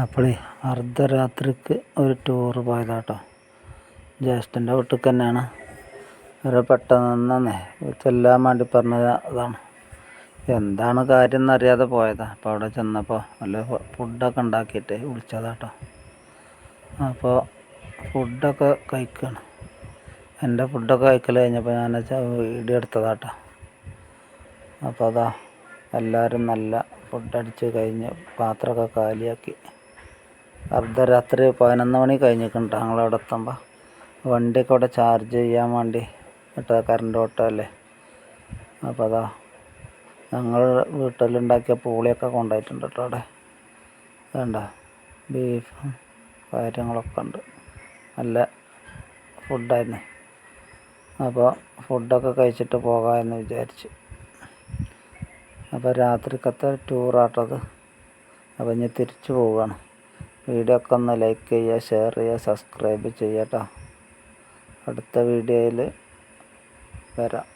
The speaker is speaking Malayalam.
അപ്പോഴേ അർദ്ധരാത്രിക്ക് ഒരു ടൂറ് പോയതാട്ടോ. ജ്യേഷ്ഠന്റെ വീട്ടിൽ തന്നെയാണ് ഒരു പെട്ടെന്ന് ചെല്ലാൻ വേണ്ടി പറഞ്ഞത് അതാണ്. എന്താണ് കാര്യം എന്നറിയാതെ പോയതാണ് അപ്പോൾ അവിടെ ചെന്നപ്പോൾ നല്ല ഫുഡൊക്കെ ഉണ്ടാക്കിയിട്ട് വിളിച്ചതാട്ടോ. അപ്പോൾ ഫുഡൊക്കെ കഴിക്കുകയാണ് എന്റെ ഫുഡൊക്കെ കഴിക്കൽ കഴിഞ്ഞപ്പോൾ ഞാൻ വീഡിയോ എടുത്തതാട്ടോ. അപ്പോൾ അതാ എല്ലാവരും നല്ല ഫുഡ് അടിച്ച് കഴിഞ്ഞ് പാത്രമൊക്കെ കാലിയാക്കി. അർദ്ധരാത്രി പതിനൊന്ന് മണി കഴിഞ്ഞിട്ടുണ്ട് ഞങ്ങളവിടെ എത്തുമ്പോൾ വണ്ടിയൊക്കെ അവിടെ ചാർജ് ചെയ്യാൻ വേണ്ടി ഇട്ട കറണ്ട് ഓട്ടോ അല്ലേ? അപ്പോൾ അതാ ഞങ്ങൾ വീട്ടിലുണ്ടാക്കിയ പൂളിയൊക്കെ കൊണ്ടായിട്ടുണ്ട് കേട്ടോ അവിടെ. വേണ്ട ബീഫും കാര്യങ്ങളൊക്കെ ഉണ്ട്. നല്ല ഫുഡായിരുന്നു അപ്പോൾ ഫുഡൊക്കെ കഴിച്ചിട്ട് പോകാമെന്ന് വിചാരിച്ചു. അപ്പോൾ രാത്രിക്കത്തെ ടൂറാട്ടത് അപ്പം ഇനി തിരിച്ചു പോവുകയാണ്. വീഡിയോ ഒക്കെ ഒന്ന് ലൈക്ക് ചെയ്യുക ഷെയർ ചെയ്യുക സബ്സ്ക്രൈബ് ചെയ്യുക കേട്ടോ അടുത്ത വീഡിയോയിൽ വരാം.